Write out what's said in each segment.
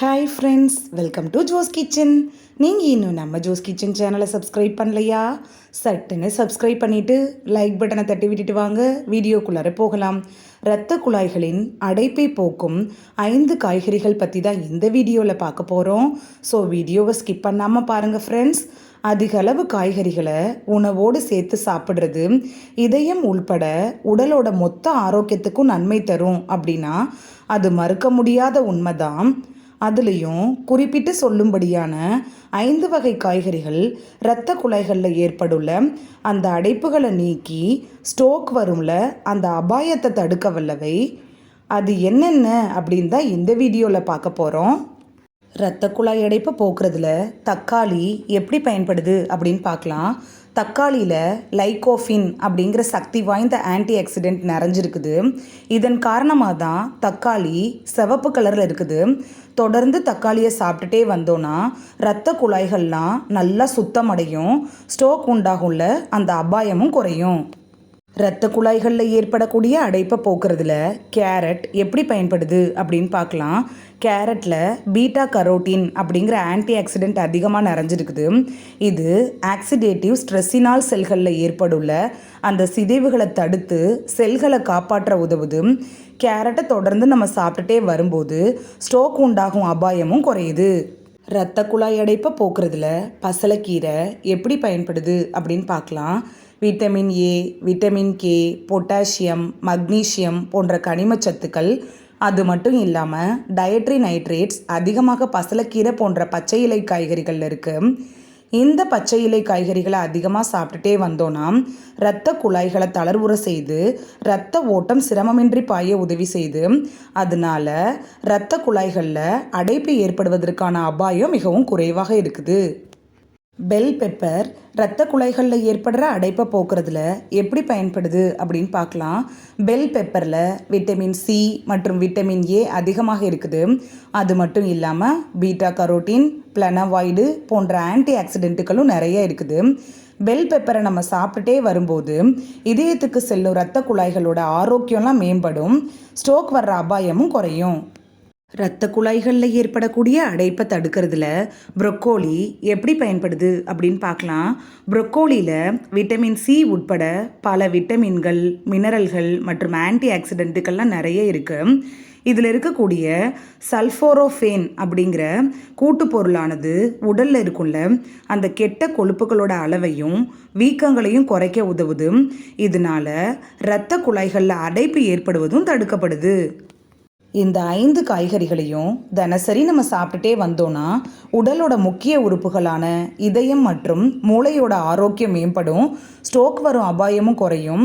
Hi friends welcome to Jo's kitchen நீங்கள் இன்னும் நம்ம ஜோஸ் கிச்சன் சேனலை சப்ஸ்கிரைப் பண்ணலையா? சட்டுன்னு சப்ஸ்கிரைப் பண்ணிவிட்டு லைக் பட்டனை தட்டி விட்டுட்டு வாங்க. வீடியோக்குள்ளார போகலாம். இரத்த குழாய்களின் அடைப்பை போக்கும் ஐந்து காய்கறிகள் பற்றி தான் இந்த வீடியோவில் பார்க்க போகிறோம் ஸோ வீடியோவை ஸ்கிப் பண்ணாமல் பாருங்கள் ஃப்ரெண்ட்ஸ் அதிகளவு காய்கறிகளை உணவோடு சேர்த்து சாப்பிட்றது இதயம் உள்பட உடலோட மொத்த ஆரோக்கியத்துக்கும் நன்மை தரும் அப்படின்னா அது மறுக்க முடியாத உண்மைதான். அதுலேயும் குறிப்பிட்டு சொல்லும்படியான ஐந்து வகை காய்கறிகள் இரத்த குழாய்களில் ஏற்படுள்ள அந்த அடைப்புகளை நீக்கி ஸ்டோக் வரும்ல. அந்த அபாயத்தை தடுக்க வல்லவை. அது என்னென்ன அப்படின்னு தான் இந்த வீடியோவில் பார்க்க போகிறோம் இரத்த குழாய் அடைப்பை போக்குறதுல தக்காளி எப்படி பயன்படுது அப்படின்னு பார்க்கலாம். தக்காளியில் லைகோஃபின் அப்படிங்கிற சக்தி வாய்ந்த ஆன்டி ஆக்சிடென்ட் நிறைஞ்சிருக்குது. இதன் காரணமாக தான் தக்காளி சிவப்பு கலரில் இருக்குது. தொடர்ந்து தக்காளியை சாப்பிட்டுட்டே வந்தோன்னா இரத்த குழாய்கள்லாம் நல்லா சுத்தமடையும். ஸ்டோக் உண்டாகும்ல அந்த அபாயமும் குறையும். இரத்த குழாய்களில் ஏற்படக்கூடிய அடைப்பை போக்குறதுல கேரட் எப்படி பயன்படுது அப்படின்னு பார்க்கலாம். கேரட்டில் பீட்டா கரோட்டின் அப்படிங்கிற ஆன்டி ஆக்சிடென்ட் அதிகமாக நிறைஞ்சிருக்குது இது ஆக்சிடேட்டிவ் ஸ்ட்ரெஸ்ஸினால் செல்களில் ஏற்படுள்ள அந்த சிதைவுகளை தடுத்து செல்களை காப்பாற்ற உதவுது. கேரட்டை தொடர்ந்து நம்ம சாப்பிட்டுட்டே வரும்போது ஸ்ட்ரோக் உண்டாகும் அபாயமும் குறையுது. இரத்த குழாய் அடைப்பை போக்குறதுல பசலைக்கீரை எப்படி பயன்படுது அப்படின்னு பார்க்கலாம். Vitamin A vitamin K potassium magnesium போன்ற கனிமச்சத்துக்கள் அது மட்டும் இல்லாமல் டயட்ரி நைட்ரேட்ஸ் அதிகமாக பசலக்கீரை போன்ற பச்சை இலை காய்கறிகளில் இருக்குது இந்த பச்சை இலை காய்கறிகளை அதிகமாக சாப்பிட்டுட்டே வந்தோன்னா இரத்த குழாய்களை தளர்வுற செய்து இரத்த ஓட்டம் சிரமமின்றி பாய உதவி செய்து அதனால இரத்த குழாய்களில் அடைப்பு ஏற்படுவதற்கான அபாயம் மிகவும் குறைவாக இருக்குது. பெல் பெப்பர் இரத்த குழாய்களில் ஏற்படுற அடைப்பை போக்குறதுல எப்படி பயன்படுது அப்படின்னு பார்க்கலாம். பெல் பெப்பரில் விட்டமின் சி மற்றும் விட்டமின் ஏ அதிகமாக இருக்குது. அது மட்டும் இல்லாமல் பீட்டா கரோட்டின் பிளனவாய்டு போன்ற ஆன்டி ஆக்சிடென்ட்டுகளும் நிறைய இருக்குது. பெல் பெப்பரை நம்ம சாப்பிட்டுட்டே வரும்போது இதயத்துக்கு செல்லும் இரத்த குழாய்களோட ஆரோக்கியம்லாம் மேம்படும். ஸ்ட்ரோக் வர்ற அபாயமும் குறையும். இரத்த குழாய்களில் ஏற்படக்கூடிய அடைப்பை தடுக்கிறதுல ப்ரொக்கோலி எப்படி பயன்படுது அப்படின்னு பார்க்கலாம். ப்ரொக்கோலியில் விட்டமின் சி உட்பட பல விட்டமின்கள் மினரல்கள் மற்றும் ஆன்டி ஆக்சிடென்ட்டுகள்லாம் நிறைய இருக்குது இதில் இருக்கக்கூடிய சல்ஃபோரோஃபேன் அப்படிங்கிற கூட்டு பொருளானது உடலில் இருக்குள்ள அந்த கெட்ட கொழுப்புகளோட அளவையும் வீக்கங்களையும் குறைக்க உதவுது. இதனால இரத்த குழாய்களில் அடைப்பு ஏற்படுவதும் தடுக்கப்படுது. இந்த ஐந்து காய்கறிகளையும் தினசரி நம்ம சாப்பிட்டுட்டே வந்தோன்னா உடலோட முக்கிய உறுப்புகளான இதயம் மற்றும் மூளையோட ஆரோக்கியம் மேம்படும் ஸ்ட்ரோக் வரும் அபாயமும் குறையும்.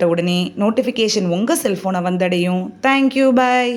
போட்ட உடனே நோட்டிஃபிகேஷன் உங்கள் செல்ஃபோனை வந்தடையும். Thank you bye